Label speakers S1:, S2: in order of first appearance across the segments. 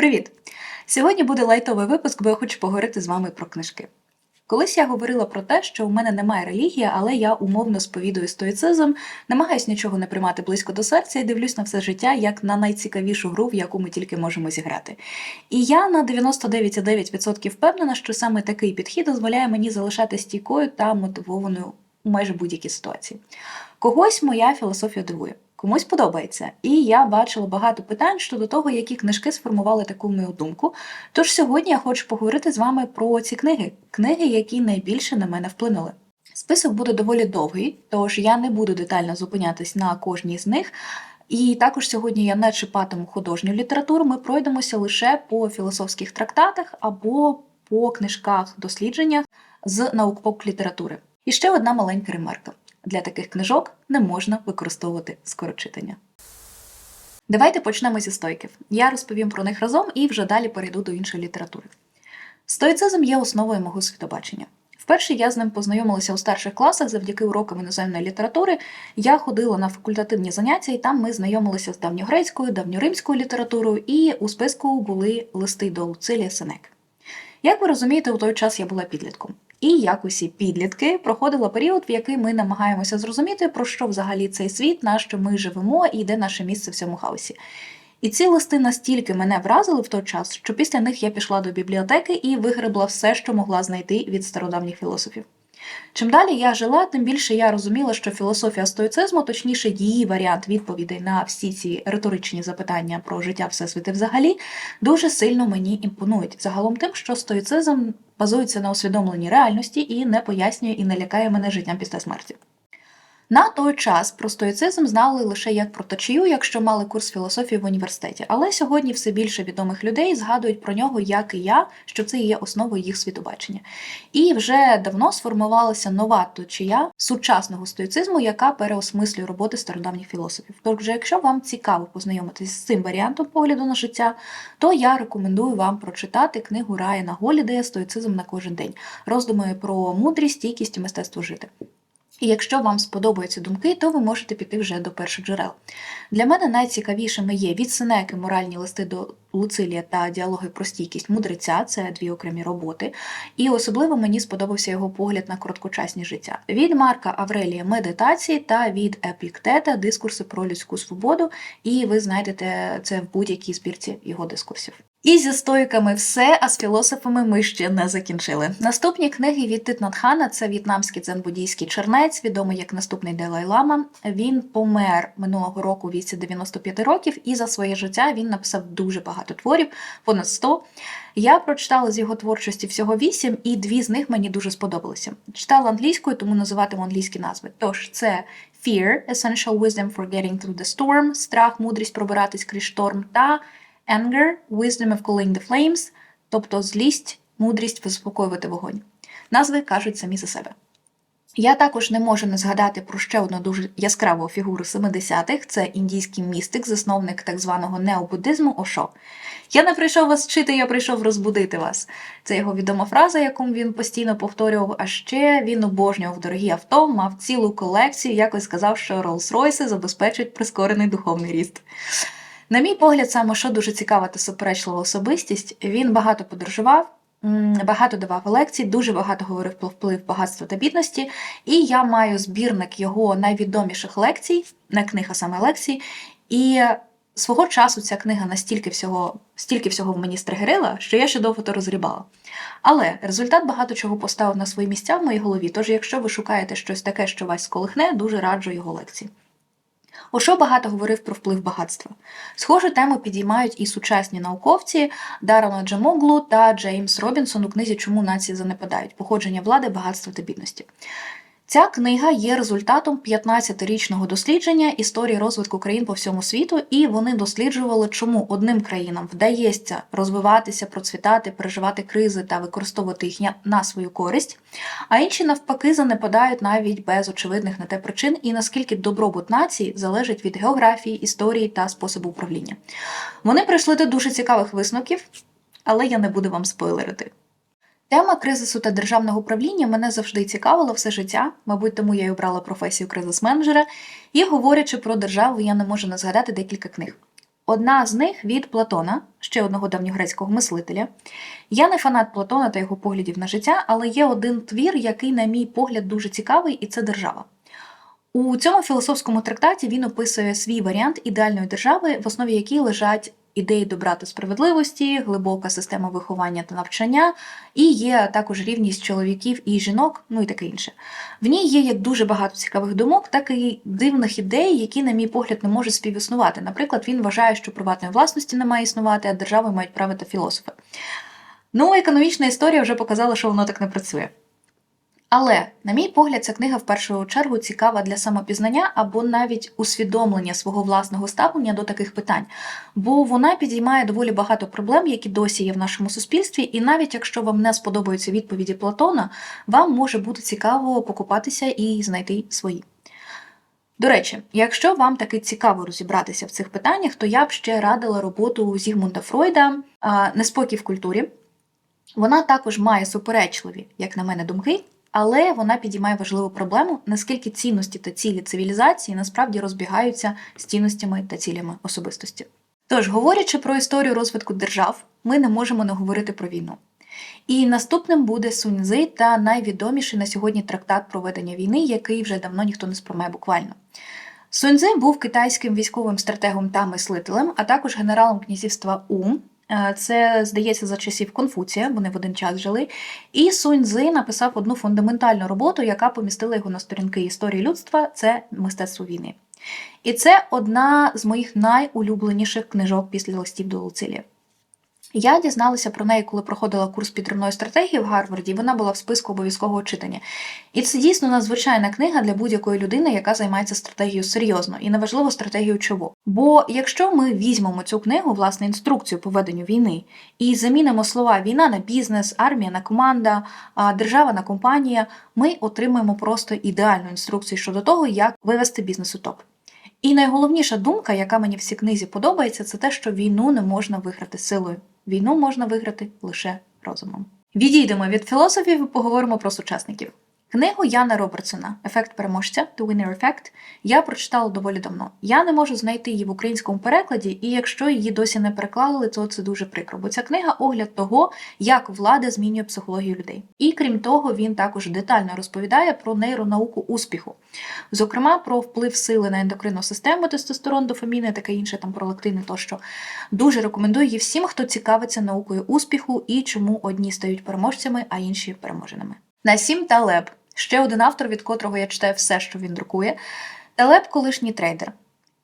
S1: Привіт! Сьогодні буде лайтовий випуск, бо я хочу поговорити з вами про книжки. Колись я говорила про те, що у мене немає релігії, але я умовно сповідую стоїцизм, намагаюсь нічого не приймати близько до серця і дивлюсь на все життя як на найцікавішу гру, в яку ми тільки можемо зіграти. І я на 99,9% впевнена, що саме такий підхід дозволяє мені залишати стійкою та мотивованою у майже будь-якій ситуації. Когось моя філософія дивує. Комусь подобається, і я бачила багато питань щодо того, які книжки сформували таку мою думку. Тож сьогодні я хочу поговорити з вами про ці книги, книги, які найбільше на мене вплинули. Список буде доволі довгий, тож я не буду детально зупинятись на кожній з них. І також сьогодні я не чіпатиму художню літературу. Ми пройдемося лише по філософських трактатах або по книжках дослідженнях з наук літератури. І ще одна маленька ремарка. Для таких книжок не можна використовувати скорочитання. Давайте почнемо зі стойків. Я розповім про них разом і вже далі перейду до іншої літератури. Стоїцизм є основою мого світобачення. Вперше я з ним познайомилася у старших класах завдяки урокам іноземної літератури. Я ходила на факультативні заняття, і там ми знайомилися з давньогрецькою, давньоримською літературою, і у списку були листи до Луцилія Сенек. Як ви розумієте, у той час я була підлітком. І як усі підлітки проходила період, в який ми намагаємося зрозуміти, про що взагалі цей світ, на що ми живемо і де наше місце в цьому хаосі. І ці листи настільки мене вразили в той час, що після них я пішла до бібліотеки і вигребла все, що могла знайти від стародавніх філософів. Чим далі я жила, тим більше я розуміла, що філософія стоїцизму, точніше, її варіант відповідей на всі ці риторичні запитання про життя всесвіти взагалі, дуже сильно мені імпонують. Загалом тим, що стоїцизм базується на усвідомленні реальності і не пояснює і не лякає мене життям після смерті. На той час про стоїцизм знали лише як про течію, якщо мали курс філософії в університеті. Але сьогодні все більше відомих людей згадують про нього, як і я, що це є основою їх світобачення. І вже давно сформувалася нова течія сучасного стоїцизму, яка переосмислює роботи стародавніх філософів. Тож, якщо вам цікаво познайомитися з цим варіантом погляду на життя, то я рекомендую вам прочитати книгу Райана Голідея Стоїцизм на кожен день, роздуми про мудрість, стійкість і мистецтво жити. І якщо вам сподобаються думки, то ви можете піти вже до перших джерел. Для мене найцікавішими є від Сенеки моральні листи до Луцилія та діалоги про стійкість мудреця це дві окремі роботи. І особливо мені сподобався його погляд на короткочасні життя. Від Марка Аврелія медитації та від Епіктета дискурси про людську свободу. І ви знайдете це в будь-якій збірці його дискурсів. І зі стоїками все, а з філософами ми ще не закінчили. Наступні книги від Титнатхана це в'єтнамський дзен-буддійський чернець, відомий як наступний Далай-Лама. Він помер минулого року у віці 95 років, і за своє життя він написав дуже багато творів, понад 100. Я прочитала з його творчості всього 8, і дві з них мені дуже сподобалися. Читала англійською, тому називатиму англійські назви. Тож це Fear, Essential Wisdom for Getting Through the Storm, страх, мудрість пробиратись крізь шторм та anger, wisdom of cooling the flames, тобто злість, мудрість заспокоювати вогонь. Назви кажуть самі за себе. Я також не можу не згадати про ще одну дуже яскраву фігуру 70-х це індійський містик, засновник так званого необуддизму Ошо. Я не прийшов вас вчити, я прийшов розбудити вас. Це його відома фраза, яку він постійно повторював. А ще він обожнював дорогі авто, мав цілу колекцію, якось сказав, що Rolls-Royce забезпечують прискорений духовний ріст. На мій погляд, саме що дуже цікава та суперечлива особистість. Він багато подорожував, багато давав лекцій, дуже багато говорив про вплив багатства та бідності. І я маю збірник його найвідоміших лекцій, не книг, а саме лекцій. І свого часу ця книга настільки всього, стільки всього в мені стригерила, що я ще довго то розрібала. Але результат багато чого поставив на свої місця в моїй голові. Тож, якщо ви шукаєте щось таке, що вас сколихне, дуже раджу його лекції. Ошо багато говорив про вплив багатства. Схожу тему підіймають і сучасні науковці Дарона Джамоглу та Джеймс Робінсон у книзі Чому нації занепадають походження влади, багатства та бідності. Ця книга є результатом 15-річного дослідження історії розвитку країн по всьому світу, і вони досліджували, чому одним країнам вдається розвиватися, процвітати, переживати кризи та використовувати їх на свою користь, а інші навпаки занепадають навіть без очевидних на те причин, і наскільки добробут нації залежить від географії, історії та способу управління. Вони прийшли до дуже цікавих висновків, але я не буду вам спойлерити. Тема кризису та державного управління мене завжди цікавила все життя, мабуть, тому я й обрала професію кризис-менеджера, і говорячи про державу, я не можу не згадати декілька книг. Одна з них від Платона, ще одного давньогрецького мислителя. Я не фанат Платона та його поглядів на життя, але є один твір, який, на мій погляд, дуже цікавий, і це держава. У цьому філософському трактаті він описує свій варіант ідеальної держави, в основі якій лежать ідеї добра та справедливості, глибока система виховання та навчання, і є також рівність чоловіків і жінок, ну і таке інше. В ній є як дуже багато цікавих думок, так і дивних ідей, які, на мій погляд, не можуть співіснувати. Наприклад, він вважає, що приватної власності не має існувати, а державою мають правити філософи. Ну, економічна історія вже показала, що воно так не працює. Але, на мій погляд, ця книга в першу чергу цікава для самопізнання або навіть усвідомлення свого власного ставлення до таких питань, бо вона підіймає доволі багато проблем, які досі є в нашому суспільстві, і навіть якщо вам не сподобаються відповіді Платона, вам може бути цікаво покупатися і знайти свої. До речі, якщо вам таки цікаво розібратися в цих питаннях, то я б ще радила роботу Зігмунда Фройда Неспокій в культурі. Вона також має суперечливі, як на мене, думки, але вона підіймає важливу проблему, наскільки цінності та цілі цивілізації насправді розбігаються з цінностями та цілями особистості. Тож, говорячи про історію розвитку держав, ми не можемо не говорити про війну. І наступним буде Суньзи та найвідоміший на сьогодні трактат проведення війни, який вже давно ніхто не сприймає буквально. Суньзи був китайським військовим стратегом та мислителем, а також генералом князівства У. Е, Це, здається, за часів Конфуція, вони в один час жили. І Сунь Цзи написав одну фундаментальну роботу, яка помістила його на сторінки історії людства це мистецтво війни. І це одна з моїх найулюбленіших книжок після листів до Луцилія. Я дізналася про неї, коли проходила курс підривної стратегії в Гарварді, вона була в списку обов'язкового читання. І це дійсно надзвичайна книга для будь-якої людини, яка займається стратегією серйозно, і неважливо стратегією чого. Бо якщо ми візьмемо цю книгу, власне, інструкцію по веденню війни, і замінимо слова війна на бізнес, армія на команда, держава на компанія, ми отримаємо просто ідеальну інструкцію щодо того, як вивести бізнес у топ. І найголовніша думка, яка мені в цій книзі подобається, це те, що війну не можна виграти силою. Війну можна виграти лише розумом. Відійдемо від філософів і поговоримо про сучасників. Книгу Яна Робертсона Ефект переможця The Winner Effect я прочитала доволі давно. Я не можу знайти її в українському перекладі, і якщо її досі не переклали, то це дуже прикро, бо ця книга огляд того, як влада змінює психологію людей. І крім того, він також детально розповідає про нейронауку успіху, зокрема про вплив сили на ендокринну систему, тестостерон, дофаміни, таке інше там пролактини тощо. Дуже рекомендую її всім, хто цікавиться наукою успіху і чому одні стають переможцями, а інші переможеними. Насім Талеб ще один автор, від котрого я читаю все, що він друкує. Талеб колишній трейдер,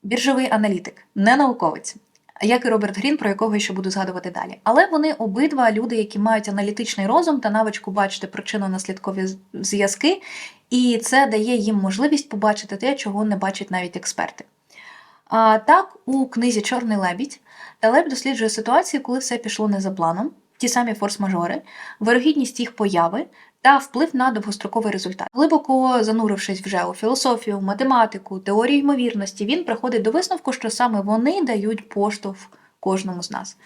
S1: біржовий аналітик, не науковець, як і Роберт Грін, про якого я ще буду згадувати далі. Але вони обидва люди, які мають аналітичний розум та навичку бачити причинно-наслідкові зв'язки, і це дає їм можливість побачити те, чого не бачать навіть експерти. А так, у книзі Чорний лебідь Талеб досліджує ситуацію, коли все пішло не за планом, ті самі форс-мажори, вирогідність їх появи та вплив на довгостроковий результат. Глибоко занурившись вже у філософію, математику, теорію ймовірності, він приходить до висновку, що саме вони дають поштовх кожному з нас.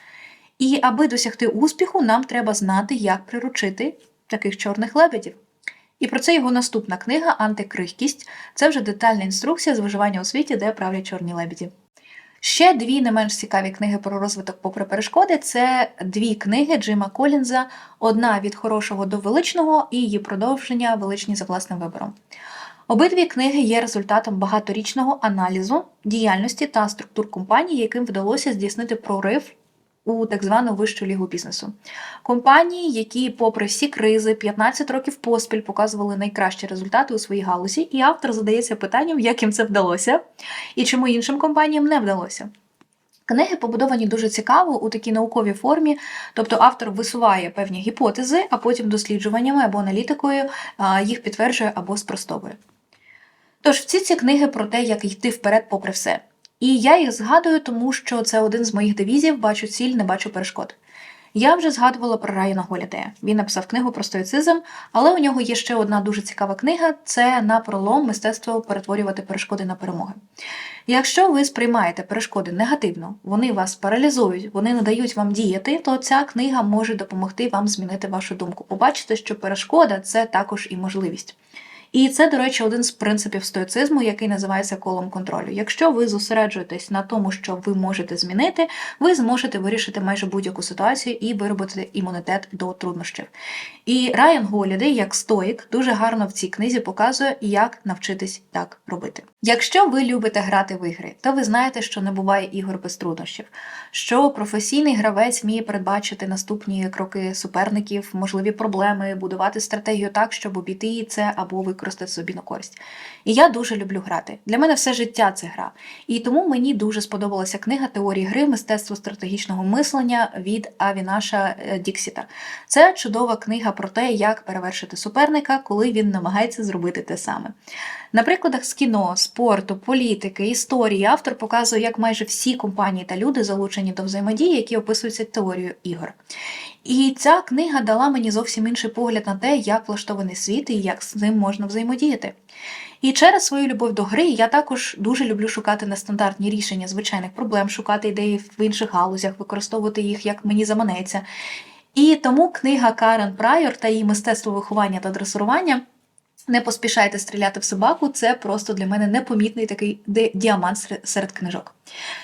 S1: І аби досягти успіху, нам треба знати, як приручити таких чорних лебедів. І про це його наступна книга Антикрихкість це вже детальна інструкція з виживання у світі, де правлять чорні лебеді. Ще дві не менш цікаві книги про розвиток попри перешкоди це дві книги Джима Колінза: одна від хорошого до величного і її продовження величні за власним вибором. Обидві книги є результатом багаторічного аналізу діяльності та структур компаній, яким вдалося здійснити прорив у так звану вищу лігу бізнесу. Компанії, які, попри всі кризи, 15 років поспіль показували найкращі результати у своїй галузі, і автор задається питанням, як їм це вдалося, і чому іншим компаніям не вдалося. Книги побудовані дуже цікаво у такій науковій формі, тобто автор висуває певні гіпотези, а потім досліджуваннями або аналітикою їх підтверджує або спростовує. Тож всі ці книги про те, як йти вперед попри все. І я їх згадую, тому що це один з моїх девізів бачу ціль, не бачу перешкод. Я вже згадувала про Райана Голідея. Він написав книгу про стоїцизм, але у нього є ще одна дуже цікава книга це на пролом мистецтво перетворювати перешкоди на перемоги. Якщо ви сприймаєте перешкоди негативно, вони вас паралізують, вони не дають вам діяти, то ця книга може допомогти вам змінити вашу думку. Побачите, що перешкода це також і можливість. І це, до речі, один з принципів стоїцизму, який називається колом контролю. Якщо ви зосереджуєтесь на тому, що ви можете змінити, ви зможете вирішити майже будь-яку ситуацію і виробити імунітет до труднощів. І Райан Голідей, як стоїк, дуже гарно в цій книзі показує, як навчитись так робити. Якщо ви любите грати в ігри, то ви знаєте, що не буває ігор без труднощів, що професійний гравець вміє передбачити наступні кроки суперників, можливі проблеми, будувати стратегію так, щоб обійти це або використати собі на користь. І я дуже люблю грати. Для мене все життя це гра. І тому мені дуже сподобалася книга теорії гри Мистецтво стратегічного мислення від Авінаша е, Діксіта. Це чудова книга про те, як перевершити суперника, коли він намагається зробити те саме. На прикладах з кіно, спорту, політики, історії автор показує, як майже всі компанії та люди залучені до взаємодії, які описуються теорією ігор. І ця книга дала мені зовсім інший погляд на те, як влаштований світ і як з ним можна взаємодіяти. І через свою любов до гри я також дуже люблю шукати нестандартні рішення звичайних проблем, шукати ідеї в інших галузях, використовувати їх як мені заманеться. І тому книга Карен Прайор та її мистецтво виховання та дресурування. Не поспішайте стріляти в собаку, це просто для мене непомітний такий діамант серед книжок.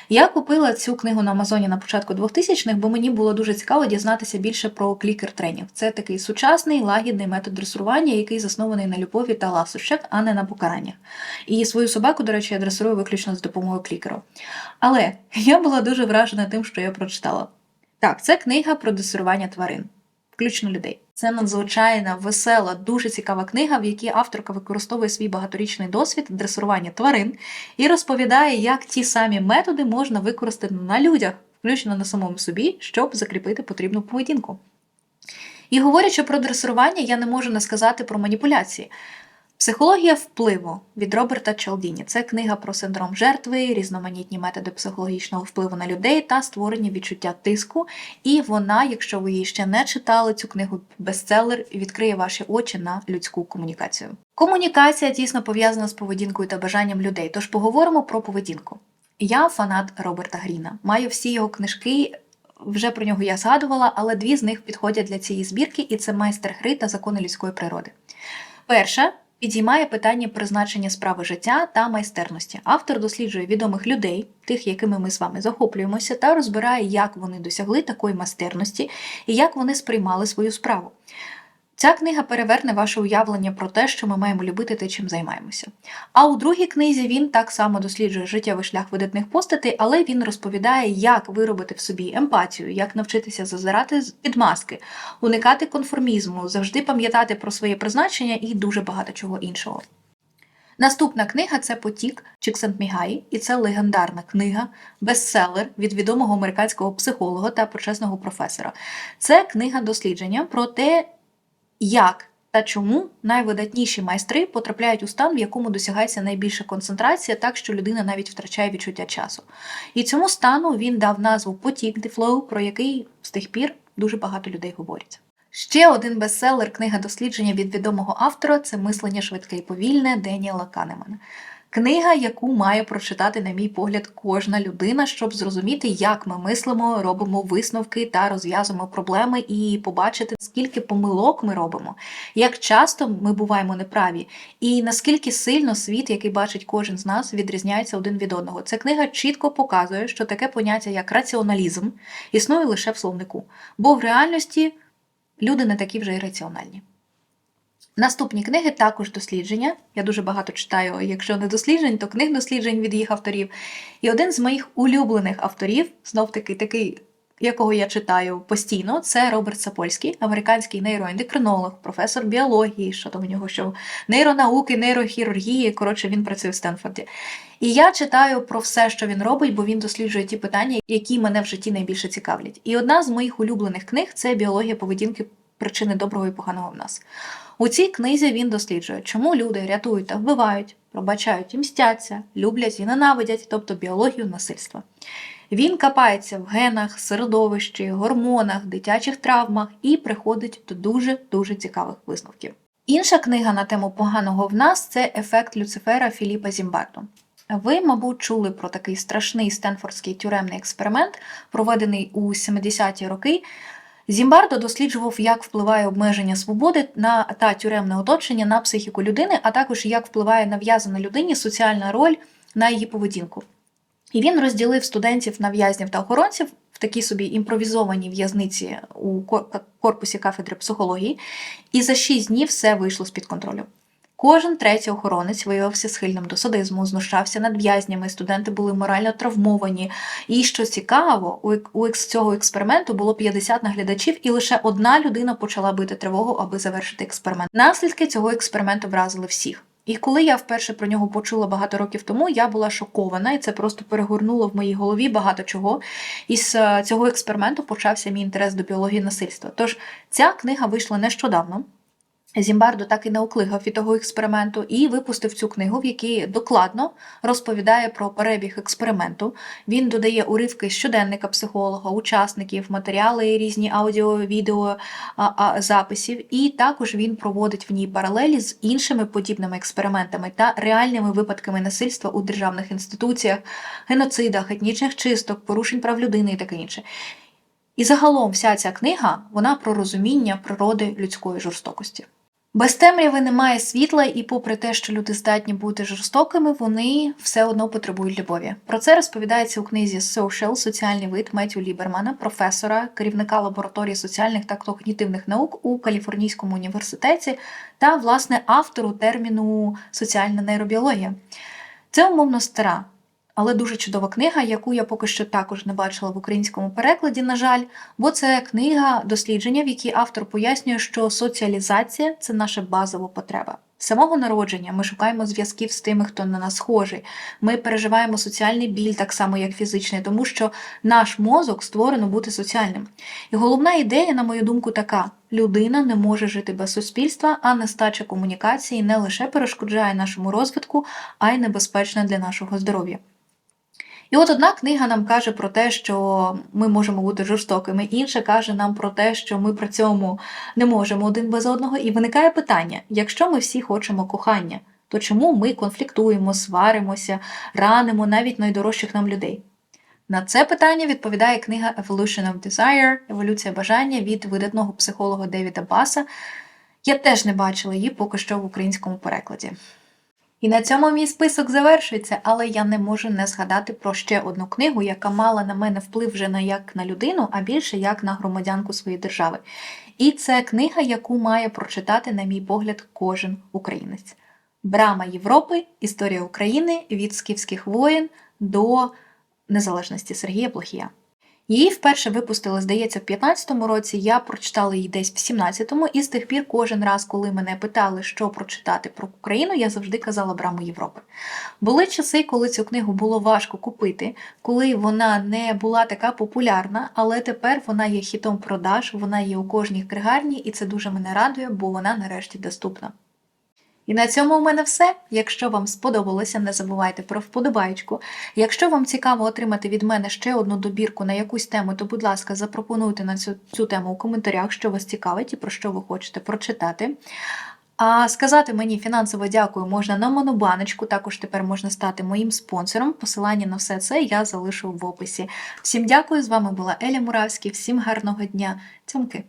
S1: Я купила цю книгу на Амазоні на початку 2000-х, бо мені було дуже цікаво дізнатися більше про клікер-тренінг. Це такий сучасний лагідний метод дресурування, який заснований на любові та ласощах, а не на покараннях. І свою собаку, до речі, я дресурую виключно з допомогою клікеру. Але я була дуже вражена тим, що я прочитала. Так, це книга про дресурування тварин, включно людей. Це надзвичайна, весела, дуже цікава книга, в якій авторка використовує свій багаторічний досвід дресурування тварин і розповідає, як ті самі методи можна використати на людях, включно на самому собі, щоб закріпити потрібну поведінку. І говорячи про дресирування, я не можу не сказати про маніпуляції. Психологія впливу від Роберта Чалдіні. Це книга про синдром жертви, різноманітні методи психологічного впливу на людей та створення відчуття тиску. І вона, якщо ви її ще не читали, цю книгу бестселер відкриє ваші очі на людську комунікацію. Комунікація тісно пов'язана з поведінкою та бажанням людей. Тож поговоримо про поведінку. Я фанат Роберта Гріна. Маю всі його книжки. Вже про нього я згадувала, але дві з них підходять для цієї збірки, і це майстер гри та закони людської природи. Перша підіймає питання призначення справи життя та майстерності. Автор досліджує відомих людей, тих, якими ми з вами захоплюємося, та розбирає, як вони досягли такої майстерності і як вони сприймали свою справу. Ця книга переверне ваше уявлення про те, що ми маємо любити те, чим займаємося. А у другій книзі він так само досліджує життєвий шлях видатних постатей, але він розповідає, як виробити в собі емпатію, як навчитися зазирати з- під маски, уникати конформізму, завжди пам'ятати про своє призначення і дуже багато чого іншого. Наступна книга це Потік Чіксентмігай, і це легендарна книга, бестселер від відомого американського психолога та почесного професора. Це книга дослідження про те, як та чому найвидатніші майстри потрапляють у стан, в якому досягається найбільша концентрація, так що людина навіть втрачає відчуття часу. І цьому стану він дав назву Потік The Flow, про який з тих пір дуже багато людей говорять. Ще один бестселер книга дослідження від відомого автора це мислення швидке і повільне Деніела Канемана. Книга, яку має прочитати, на мій погляд, кожна людина, щоб зрозуміти, як ми мислимо, робимо висновки та розв'язуємо проблеми, і побачити, скільки помилок ми робимо, як часто ми буваємо неправі, і наскільки сильно світ, який бачить кожен з нас, відрізняється один від одного. Ця книга чітко показує, що таке поняття як раціоналізм існує лише в словнику, бо в реальності люди не такі вже й раціональні. Наступні книги також дослідження. Я дуже багато читаю, якщо не досліджень, то книг досліджень від їх авторів. І один з моїх улюблених авторів, знов таки такий, якого я читаю постійно, це Роберт Сапольський, американський нейроендокринолог, професор біології, що там у нього що нейронауки, нейрохірургії. Коротше, він працює в Стенфорді. І я читаю про все, що він робить, бо він досліджує ті питання, які мене в житті найбільше цікавлять. І одна з моїх улюблених книг це біологія поведінки причини доброго і поганого в нас. У цій книзі він досліджує, чому люди рятують та вбивають, пробачають і мстяться, люблять і ненавидять, тобто біологію насильства. Він копається в генах, середовищі, гормонах, дитячих травмах і приходить до дуже-дуже цікавих висновків. Інша книга на тему поганого в нас це ефект Люцифера Філіпа Зімбарду. Ви, мабуть, чули про такий страшний стенфордський тюремний експеримент, проведений у 70-ті роки, Зімбардо досліджував, як впливає обмеження свободи на та тюремне оточення на психіку людини, а також як впливає нав'язана людині соціальна роль на її поведінку. І він розділив студентів на в'язнів та охоронців в такій собі імпровізованій в'язниці у корпусі кафедри психології, і за шість днів все вийшло з-під контролю. Кожен третій охоронець виявився схильним до садизму, знущався над в'язнями, студенти були морально травмовані. І що цікаво, у, екс- цього експерименту було 50 наглядачів, і лише одна людина почала бити тривогу, аби завершити експеримент. Наслідки цього експерименту вразили всіх. І коли я вперше про нього почула багато років тому, я була шокована, і це просто перегорнуло в моїй голові багато чого. І з е, цього експерименту почався мій інтерес до біології насильства. Тож ця книга вийшла нещодавно. Зімбардо так і не уклигав від того експерименту і випустив цю книгу, в якій докладно розповідає про перебіг експерименту. Він додає уривки щоденника психолога, учасників, матеріали, різні аудіо, відео записів, і також він проводить в ній паралелі з іншими подібними експериментами та реальними випадками насильства у державних інституціях, геноцидах, етнічних чисток, порушень прав людини і таке інше. І загалом вся ця книга вона про розуміння природи людської жорстокості. Без темряви немає світла, і попри те, що люди здатні бути жорстокими, вони все одно потребують любові. Про це розповідається у книзі Social соціальний вид Меттю Лібермана, професора, керівника лабораторії соціальних та когнітивних наук у Каліфорнійському університеті та, власне, автору терміну соціальна нейробіологія. Це умовно стара, але дуже чудова книга, яку я поки що також не бачила в українському перекладі, на жаль, бо це книга дослідження, в якій автор пояснює, що соціалізація це наша базова потреба. З самого народження ми шукаємо зв'язків з тими, хто на нас схожий. Ми переживаємо соціальний біль так само, як фізичний, тому що наш мозок створено бути соціальним. І головна ідея, на мою думку, така: людина не може жити без суспільства, а нестача комунікації не лише перешкоджає нашому розвитку, а й небезпечна для нашого здоров'я. І от одна книга нам каже про те, що ми можемо бути жорстокими, інша каже нам про те, що ми при цьому не можемо один без одного. І виникає питання: якщо ми всі хочемо кохання, то чому ми конфліктуємо, сваримося, ранимо навіть найдорожчих нам людей? На це питання відповідає книга Evolution of Desire Еволюція бажання від видатного психолога Девіда Баса. Я теж не бачила її поки що в українському перекладі. І на цьому мій список завершується, але я не можу не згадати про ще одну книгу, яка мала на мене вплив вже не як на людину, а більше як на громадянку своєї держави. І це книга, яку має прочитати, на мій погляд, кожен українець. Брама Європи, Історія України від скіфських воєн до незалежності Сергія Плохія. Її вперше випустили, здається, в 15-му році. Я прочитала її десь в 17-му, і з тих пір кожен раз, коли мене питали, що прочитати про Україну, я завжди казала Браму Європи. Були часи, коли цю книгу було важко купити, коли вона не була така популярна, але тепер вона є хітом продаж, вона є у кожній книгарні, і це дуже мене радує, бо вона нарешті доступна. І на цьому у мене все. Якщо вам сподобалося, не забувайте про вподобайку. Якщо вам цікаво отримати від мене ще одну добірку на якусь тему, то, будь ласка, запропонуйте на цю, цю тему у коментарях, що вас цікавить і про що ви хочете прочитати. А сказати мені фінансово дякую можна на монобаночку, також тепер можна стати моїм спонсором. Посилання на все це я залишу в описі. Всім дякую, з вами була Еля Муравський, всім гарного дня. Цьомки!